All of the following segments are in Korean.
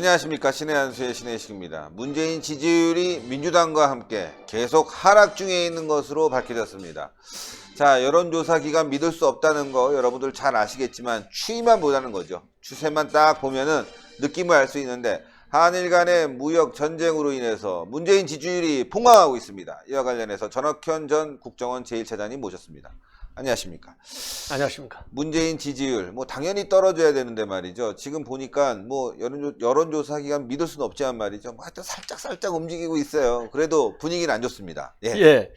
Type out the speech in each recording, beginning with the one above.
안녕하십니까 신의 한수의 신혜식입니다. 문재인 지지율이 민주당과 함께 계속 하락 중에 있는 것으로 밝혀졌습니다. 자 여론조사 기간 믿을 수 없다는 거 여러분들 잘 아시겠지만 추이만 보자는 거죠. 추세만 딱 보면은 느낌을 알 수 있는데 한일 간의 무역 전쟁으로 인해서 문재인 지지율이 폭망하고 있습니다. 이와 관련해서 전학현 전 국정원 제1차장님 모셨습니다. 안녕하십니까. 안녕하십니까. 문재인 지지율 뭐 당연히 떨어져야 되는데 말이죠. 지금 보니까 뭐 여론조, 여론조사 기간 믿을 수는 없지만 말이죠. 뭐 하여튼 살짝 살짝 움직이고 있어요. 그래도 분위기는 안 좋습니다. 예. 예.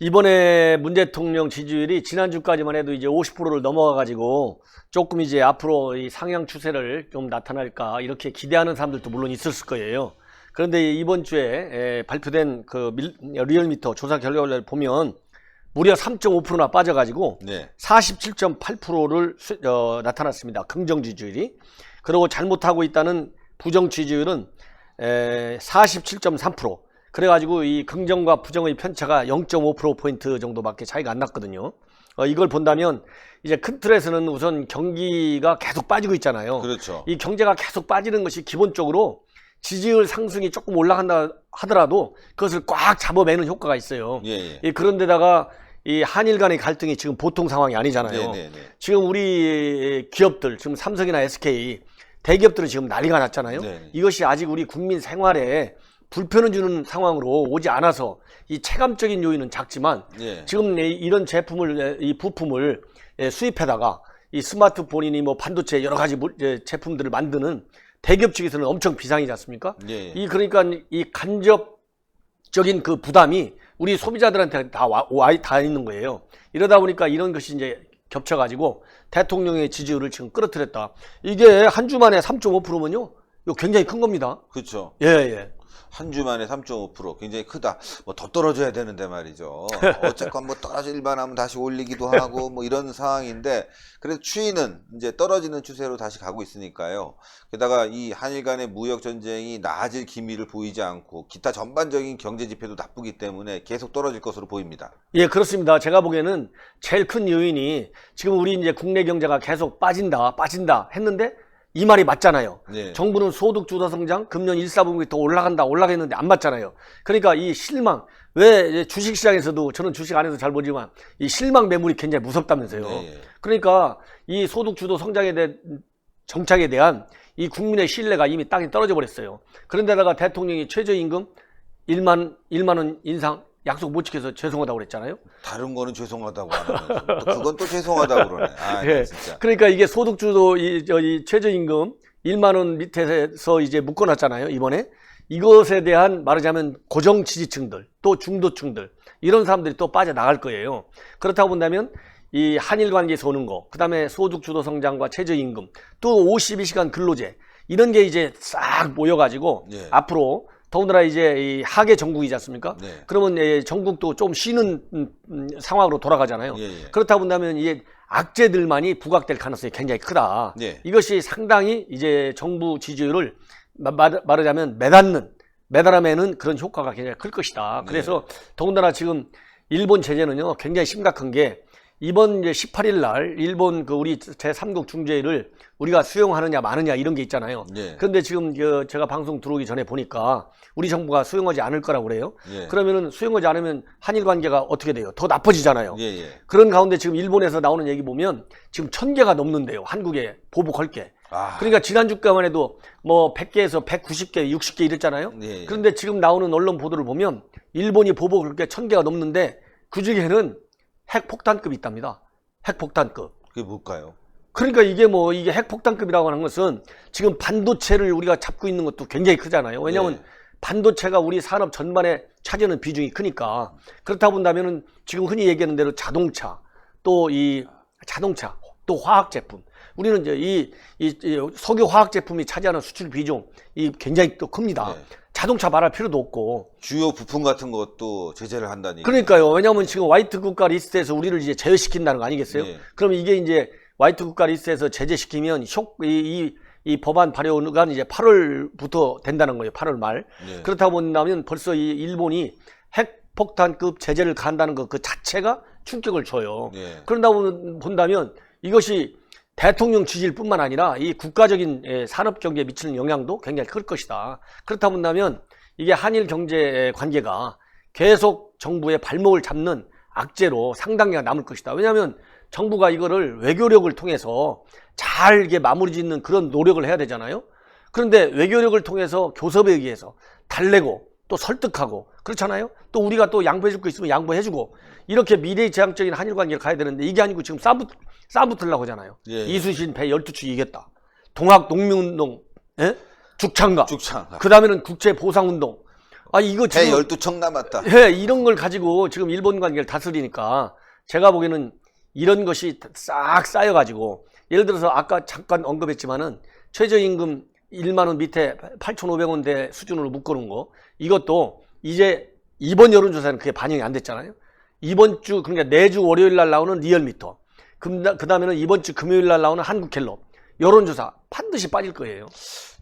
이번에 문 대통령 지지율이 지난주까지만 해도 이제 50%를 넘어가 가지고 조금 이제 앞으로 이 상향 추세를 좀 나타날까 이렇게 기대하는 사람들도 물론 있었을 거예요. 그런데 이번 주에 에, 발표된 그 밀- 리얼미터 조사 결과를 보면 무려 3.5%나 빠져가지고 네. 47.8%를 어, 나타났습니다. 긍정 지지율이. 그리고 잘못하고 있다는 부정 지지율은 에, 47.3%. 그래가지고 이 긍정과 부정의 편차가 0.5% 포인트 정도밖에 차이가 안 났거든요. 어, 이걸 본다면 이제 큰 틀에서는 우선 경기가 계속 빠지고 있잖아요. 그렇죠. 이 경제가 계속 빠지는 것이 기본적으로 지지율 상승이 조금 올라간다 하더라도 그것을 꽉 잡아매는 효과가 있어요. 예, 예. 이 그런데다가 이 한일 간의 갈등이 지금 보통 상황이 아니잖아요. 네, 네, 네. 지금 우리 기업들, 지금 삼성이나 SK 대기업들은 지금 난리가 났잖아요. 네. 이것이 아직 우리 국민 생활에 불편을 주는 상황으로 오지 않아서 이 체감적인 요인은 작지만 예. 지금 이- 이런 제품을 이 부품을 예, 수입해다가 이 스마트폰이니 뭐 반도체 여러 가지 물- 예, 제품들을 만드는 대기업 측에서는 엄청 비상이지 않습니까? 예, 예. 이 그러니까 이 간접적인 그 부담이 우리 소비자들한테 다 와, 와- 다 있는 거예요. 이러다 보니까 이런 것이 이제 겹쳐가지고 대통령의 지지율을 지금 끌어들였다. 이게 한 주 만에 3.5%면요, 이거 굉장히 큰 겁니다. 그렇죠. 예, 예. 한 주 만에 3.5% 굉장히 크다. 뭐 더 떨어져야 되는데 말이죠. 어쨌건 뭐 떨어질만 하면 다시 올리기도 하고 뭐 이런 상황인데 그래도 추이는 이제 떨어지는 추세로 다시 가고 있으니까요. 게다가 이 한일 간의 무역 전쟁이 나아질 기미를 보이지 않고 기타 전반적인 경제 지표도 나쁘기 때문에 계속 떨어질 것으로 보입니다. 예, 그렇습니다. 제가 보기에는 제일 큰 요인이 지금 우리 이제 국내 경제가 계속 빠진다, 빠진다 했는데 이 말이 맞잖아요. 네. 정부는 소득 주도 성장 금년 1, 4분기 더 올라간다, 올라가겠는데 안 맞잖아요. 그러니까 이 실망, 왜 주식 시장에서도 저는 주식 안에서 잘 보지만 이 실망 매물이 굉장히 무섭다면서요. 네, 예. 그러니까 이 소득 주도 성장에 대한 정착에 대한 이 국민의 신뢰가 이미 땅에 떨어져 버렸어요. 그런데다가 대통령이 최저임금 1만 1만 원 인상 약속 못 지켜서 죄송하다고 그랬잖아요. 다른 거는 죄송하다고 하면서 또 그건 또 죄송하다고 그러네. 아, 예. 진짜. 그러니까 이게 소득주도 이, 저, 이 최저임금 1만 원 밑에서 이제 묶어놨잖아요. 이번에 이것에 대한 말하자면 고정 지지층들 또 중도층들 이런 사람들이 또 빠져나갈 거예요. 그렇다고 본다면 이 한일 관계에서 오는 거, 그 다음에 소득주도 성장과 최저임금, 또 52시간 근로제 이런 게 이제 싹 모여가지고 예. 앞으로 더군다나 이제 이 하계 전국이지 않습니까? 네. 그러면 예, 전국도 좀 쉬는 음, 음, 상황으로 돌아가잖아요. 예, 예. 그렇다 본다면 이게 악재들만이 부각될 가능성이 굉장히 크다. 예. 이것이 상당히 이제 정부 지지율을 마- 말- 말하자면 매닫는 매달아매는 그런 효과가 굉장히 클 것이다. 그래서 더군다나 지금 일본 제재는요 굉장히 심각한 게 이번 이제 18일 날 일본 그 우리 제3국 중재를 우리가 수용하느냐 마느냐 이런 게 있잖아요. 예. 그런데 지금 그 제가 방송 들어오기 전에 보니까 우리 정부가 수용하지 않을 거라고 그래요. 예. 그러면은 수용하지 않으면 한일 관계가 어떻게 돼요? 더 나빠지잖아요. 예, 예. 그런 가운데 지금 일본에서 나오는 얘기 보면 지금 천 개가 넘는데요. 한국에 보복할 게. 아. 그러니까 지난주까만 해도 뭐 100개에서 190개, 60개 이랬잖아요. 예, 예. 그런데 지금 나오는 언론 보도를 보면 일본이 보복할 게 천 개가 넘는데 그 중에는 핵폭탄급이 있답니다. 핵폭탄급. 그게 뭘까요? 그러니까 이게 뭐 이게 핵폭탄급이라고 하는 것은 지금 반도체를 우리가 잡고 있는 것도 굉장히 크잖아요. 왜냐하면 네. 반도체가 우리 산업 전반에 차지하는 비중이 크니까 그렇다 본다면은 지금 흔히 얘기하는 대로 자동차 또 이 자동차 또 화학 제품 우리는 이제 이, 이, 이 석유 화학 제품이 차지하는 수출 비중 이 굉장히 또 큽니다. 네. 자동차 말할 필요도 없고 주요 부품 같은 것도 제재를 한다니. 그러니까요. 왜냐하면 지금 화이트 국가 리스트에서 우리를 이제 제외시킨다는 거 아니겠어요? 네. 그럼 이게 이제 화이트 국가 리스트에서 제재시키면 효, 이, 이, 이 법안 발효가 이제 8월부터 된다는 거예요. 8월 말. 네. 그렇다 본다면 벌써 이 일본이 핵폭탄급 제재를 간다는 것 그 자체가 충격을 줘요. 네. 그런다 본- 본다면 이것이 대통령 지지율뿐만 아니라 이 국가적인 예, 산업 경제에 미치는 영향도 굉장히 클 것이다. 그렇다 본다면 이게 한일 경제 관계가 계속 정부의 발목을 잡는 악재로 상당히 남을 것이다. 왜냐하면 정부가 이거를 외교력을 통해서 잘 이게 마무리 짓는 그런 노력을 해야 되잖아요. 그런데 외교력을 통해서 교섭에 의해서 달래고 또 설득하고 그렇잖아요. 또 우리가 또 양보해줄 거 있으면 양보해주고 이렇게 미래지향적인 한일 관계를 가야 되는데 이게 아니고 지금 싸붙, 싸붙으려고 하잖아요. 예. 이수신 배 12축 이겼다. 동학 농민운동, 예? 죽창가. 죽창. 그 다음에는 국제 보상 운동. 아, 이거 배 지금. 12척 남았다. 예, 이런 걸 가지고 지금 일본 관계를 다스리니까 제가 보기에는 이런 것이 싹 쌓여가지고 예를 들어서 아까 잠깐 언급했지만은 최저임금 1만 원 밑에 8,500원대 수준으로 묶어놓은 거 이것도 이제 이번 여론조사는 그게 반영이 안 됐잖아요. 이번 주 그러니까 내주 월요일 날 나오는 리얼미터 그 다음에는 이번 주 금요일 날 나오는 한국갤럽 여론조사 반드시 빠질 거예요.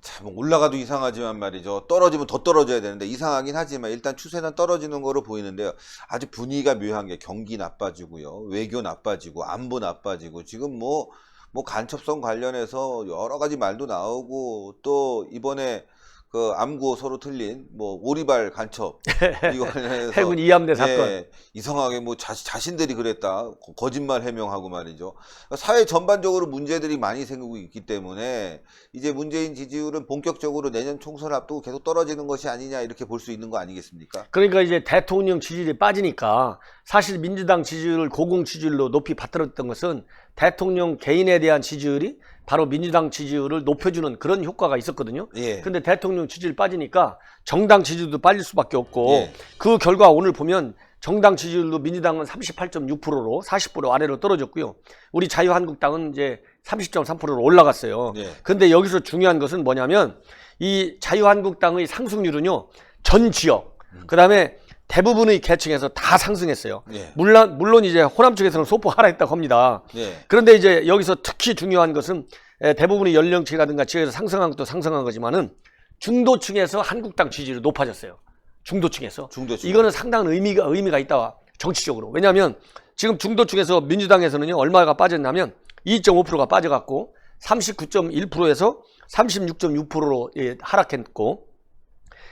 참 올라가도 이상하지만 말이죠. 떨어지면 더 떨어져야 되는데 이상하긴 하지만 일단 추세는 떨어지는 거로 보이는데요. 아주 분위기가 묘한 게 경기 나빠지고요. 외교 나빠지고 안보 나빠지고 지금 뭐뭐 간첩성 관련해서 여러 가지 말도 나오고 또 이번에 그 암구 서로 틀린 뭐 오리발 간첩 이거 관련해서 해군 이함대 사건. 예, 이상하게 뭐 자, 자신들이 그랬다 거- 거짓말 해명하고 말이죠 사회 전반적으로 문제들이 많이 생기고 있기 때문에 이제 문재인 지지율은 본격적으로 내년 총선 앞두고 계속 떨어지는 것이 아니냐 이렇게 볼 수 있는 거 아니겠습니까? 그러니까 이제 대통령 지지율이 빠지니까 사실 민주당 지지율을 고공 지지율로 높이 받들었던 것은 대통령 개인에 대한 지지율이 바로 민주당 지지율을 높여주는 그런 효과가 있었거든요. 예. 근데 대통령 지지율 빠지니까 정당 지지율도 빠질 수밖에 없고 예. 그 결과 오늘 보면 정당 지지율도 민주당은 38.6%로 40% 아래로 떨어졌고요. 우리 자유한국당은 이제 30.3%로 올라갔어요. 예. 근데 여기서 중요한 것은 뭐냐면 이 자유한국당의 상승률은요. 전 지역 그다음에 대부분의 계층에서 다 상승했어요. 예. 물론 물론 이제 호남 쪽에서는 소폭 하락했다고 합니다. 예. 그런데 이제 여기서 특히 중요한 것은 에, 대부분의 연령층이라든가 지역에서 상승한 것도 상승한 거지만은 중도층에서 한국당 지지율이 높아졌어요. 중도층에서. 중도층. 이거는 상당한 의미가 의미가 있다 정치적으로. 왜냐하면 지금 중도층에서 민주당에서는요 얼마가 빠졌냐면 2.5%가 빠져갖고 39.1%에서 36.6%로 예, 하락했고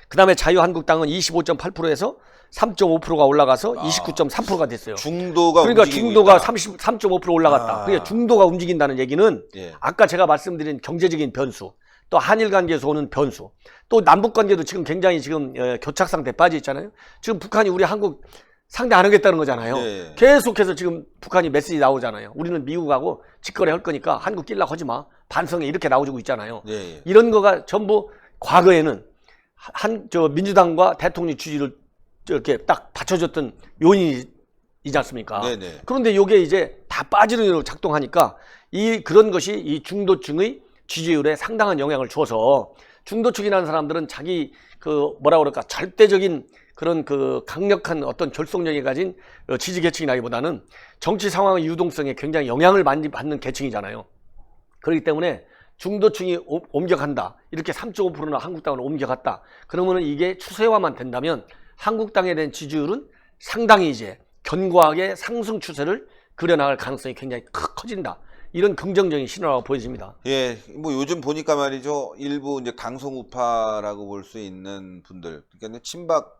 그 다음에 자유한국당은 25.8%에서 3.5%가 올라가서 29.3%가 됐어요. 중도가 그러니까 움직이고 중도가 있다. 33.5% 올라갔다. 아. 그러니까 중도가 움직인다는 얘기는 예. 아까 제가 말씀드린 경제적인 변수, 또 한일 관계에서 오는 변수, 또 남북 관계도 지금 굉장히 지금 어, 교착 상태 에 빠져 있잖아요. 지금 북한이 우리 한국 상대 안 하겠다는 거잖아요. 네. 계속해서 지금 북한이 메시지 나오잖아요. 우리는 미국하고 직거래 할 거니까 한국 낄라 하지 마. 반성에 이렇게 나오고 있잖아요. 예. 예. 이런 거가 전부 과거에는 한 저 민주당과 대통령 지지를 이렇게 딱 받쳐줬던 요인이지 않습니까? 네네. 그런데 이게 이제 다 빠지는 대로 작동하니까 이 그런 것이 이 중도층의 지지율에 상당한 영향을 줘서 중도층이라는 사람들은 자기 그 뭐라 그럴까 절대적인 그런 그 강력한 어떤 결속력이 가진 어, 지지 계층이라기보다는 정치 상황의 유동성에 굉장히 영향을 많이 받는 계층이잖아요. 그렇기 때문에 중도층이 오- 옮겨간다. 이렇게 3.5%나 한국당으로 옮겨갔다. 그러면은 이게 추세화만 된다면 한국당에 대한 지지율은 상당히 이제 견고하게 상승 추세를 그려나갈 가능성이 굉장히 크- 커진다. 이런 긍정적인 신호라고 보여집니다. 예, 뭐 요즘 보니까 말이죠. 일부 이제 강성 우파라고 볼 수 있는 분들, 그러니까 친박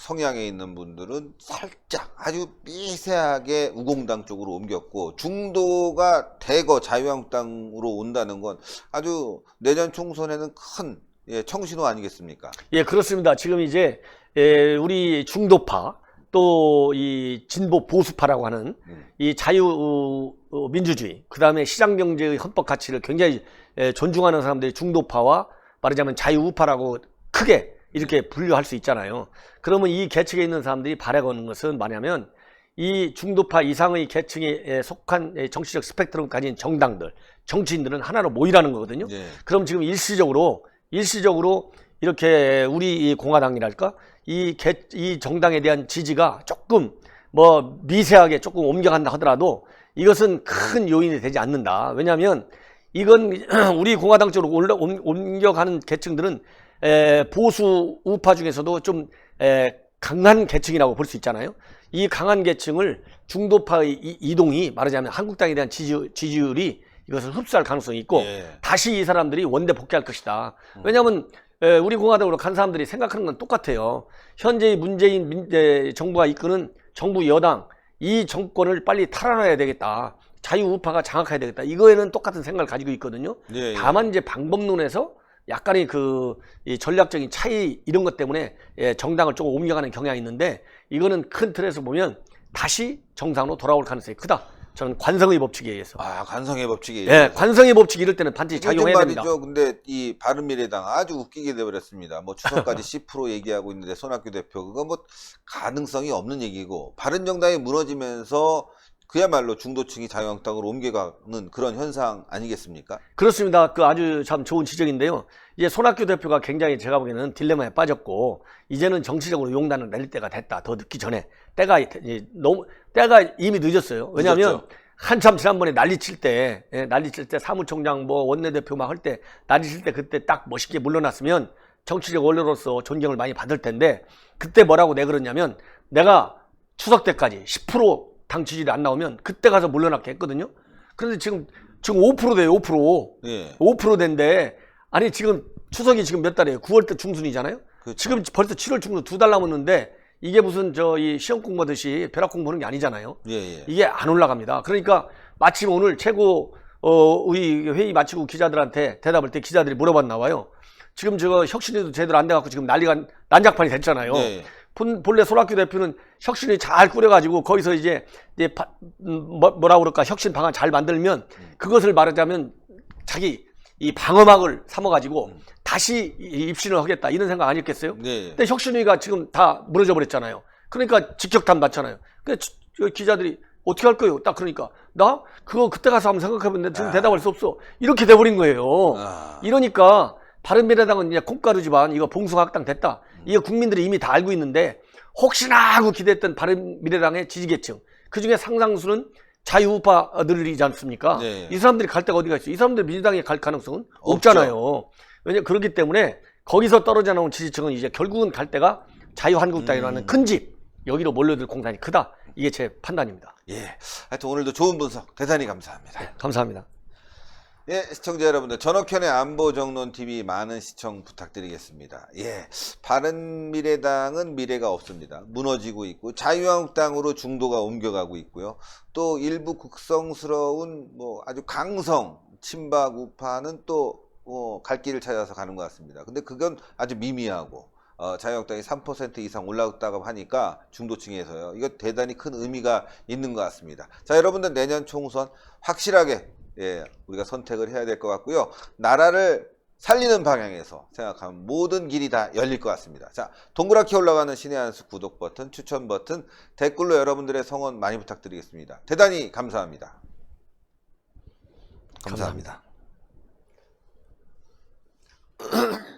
성향에 있는 분들은 살짝 아주 미세하게 우공당 쪽으로 옮겼고 중도가 대거 자유한국당으로 온다는 건 아주 내년 총선에는 큰 예, 청신호 아니겠습니까? 예, 그렇습니다. 지금 이제 에, 우리 중도파 또 이 진보 보수파라고 하는 음. 이 자유 어, 민주주의 그다음에 시장 경제의 헌법 가치를 굉장히 에, 존중하는 사람들이 중도파와 말하자면 자유우파라고 크게 이렇게 분류할 수 있잖아요. 그러면 이 계층에 있는 사람들이 바라거는 것은 뭐냐면 이 중도파 이상의 계층에 에, 속한 에, 정치적 스펙트럼 가진 정당들, 정치인들은 하나로 모이라는 거거든요. 예. 그럼 지금 일시적으로 일시적으로 이렇게 우리 이 공화당이랄까 이, 개, 이 정당에 대한 지지가 조금 뭐 미세하게 조금 옮겨간다 하더라도 이것은 큰 요인이 되지 않는다. 왜냐하면 이건 우리 공화당 쪽으로 올라, 옮- 옮겨가는 계층들은 에, 보수 우파 중에서도 좀 에, 강한 계층이라고 볼 수 있잖아요. 이 강한 계층을 중도파의 이- 이동이 말하자면 한국당에 대한 지지, 지지율이 이것을 흡수할 가능성이 있고 예. 다시 이 사람들이 원대 복귀할 것이다. 왜냐하면 에, 우리 공화당으로 간 사람들이 생각하는 건 똑같아요. 현재 문재인 민- 에, 정부가 이끄는 정부 여당 이 정권을 빨리 탈환해야 되겠다. 자유우파가 장악해야 되겠다. 이거에는 똑같은 생각을 가지고 있거든요. 예, 예. 다만 이제 방법론에서 약간의 그 이 전략적인 차이 이런 것 때문에 예, 정당을 조금 옮겨가는 경향이 있는데 이거는 큰 틀에서 보면 다시 정상으로 돌아올 가능성이 크다. 저는 관성의 법칙에 의해서. 아, 관성의 법칙이. 예, 관성의 법칙 이럴 때는 반드시 작용해야 됩니다. 말이죠. 근데 이 바른미래당 아주 웃기게 돼버렸습니다. 뭐 추석까지 10% 얘기하고 있는데 손학규 대표 그거 뭐 가능성이 없는 얘기고 바른정당이 무너지면서 그야말로 중도층이 자유한국당으로 옮겨가는 그런 현상 아니겠습니까? 그렇습니다. 그 아주 참 좋은 지적인데요. 이제 손학규 대표가 굉장히 제가 보기에는 딜레마에 빠졌고 이제는 정치적으로 용단을 내릴 때가 됐다. 더 늦기 전에 때가 이제 너무 때가 이미 늦었어요. 왜냐하면 늦었죠. 한참 지난번에 난리칠 때 예, 난리칠 때 사무총장 뭐 원내대표 막 할 때 난리칠 때 그때 딱 멋있게 물러났으면 정치적 원로로서 존경을 많이 받을 텐데 그때 뭐라고 내그랬냐면 내가 추석 때까지 10% 당 지지율이 안 나오면 그때 가서 물러나게 했거든요. 그런데 지금 지금 5% 돼요. 5%. 예. 5% 된데 아니 지금 추석이 지금 몇 달이에요? 9월 때 중순이잖아요. 그렇죠. 지금 벌써 7월 중순 두 달 남았는데 이게 무슨 저 이 시험 공부하듯이 벼락 공부하는 게 아니잖아요. 예, 예. 이게 안 올라갑니다. 그러니까 마침 오늘 최고 어, 의 회의 마치고 기자들한테 대답할 때 기자들이 물어봤나 봐요. 지금 저거 혁신이도 제대로 안 돼갖고 지금 난리가 난장판이 됐잖아요. 네. 본- 본래 손학규 대표는 혁신이 잘 꾸려가지고 거기서 이제, 이제 바- 음, 뭐, 뭐라 그럴까 혁신 방안 잘 만들면 그것을 말하자면 자기 이 방어막을 삼아가지고 다시 이- 입신을 하겠다 이런 생각 아니었겠어요? 네. 근데 혁신위가 지금 다 무너져 버렸잖아요. 그러니까 직격탄 맞잖아요. 근데 저 기자들이 어떻게 할 거예요? 딱 그러니까 나 그거 그때 가서 한번 생각해보는데 지금 대답할 수 없어. 이렇게 돼버린 거예요. 아. 이러니까 바른미래당은 이제 콩가루지만 이거 봉숭아학당 됐다. 이거 국민들이 이미 다 알고 있는데 혹시나 하고 기대했던 바른미래당의 지지계층 그 중에 상당수는 자유우파들이지 않습니까? 네. 이 사람들이 갈 데가 어디가 있어? 이 사람들 민주당에 갈 가능성은 없잖아요. 왜냐 그렇기 때문에 거기서 떨어져 나온 지지층은 이제 결국은 갈 데가 자유한국당이라는 음. 큰 집 여기로 몰려들 공산이 크다. 이게 제 판단입니다. 예. 하여튼 오늘도 좋은 분석 대단히 감사합니다. 감사합니다. 예, 시청자 여러분들, 전옥현의 안보 정론 TV 많은 시청 부탁드리겠습니다. 예, 바른 미래당은 미래가 없습니다. 무너지고 있고 자유한국당으로 중도가 옮겨가고 있고요. 또 일부 극성스러운 뭐 아주 강성 친박 우파는 또 어, 갈 길을 찾아서 가는 것 같습니다. 근데 그건 아주 미미하고 어, 자유한국당이 3% 이상 올라갔다고 하니까 중도층에서요. 이거 대단히 큰 의미가 있는 것 같습니다. 자, 여러분들 내년 총선 확실하게 예, 우리가 선택을 해야 될 것 같고요. 나라를 살리는 방향에서 생각하면 모든 길이 다 열릴 것 같습니다. 자, 동그랗게 올라가는 신의 한 수 구독 버튼, 추천 버튼, 댓글로 여러분들의 성원 많이 부탁드리겠습니다. 대단히 감사합니다. 감사합니다. 감사합니다.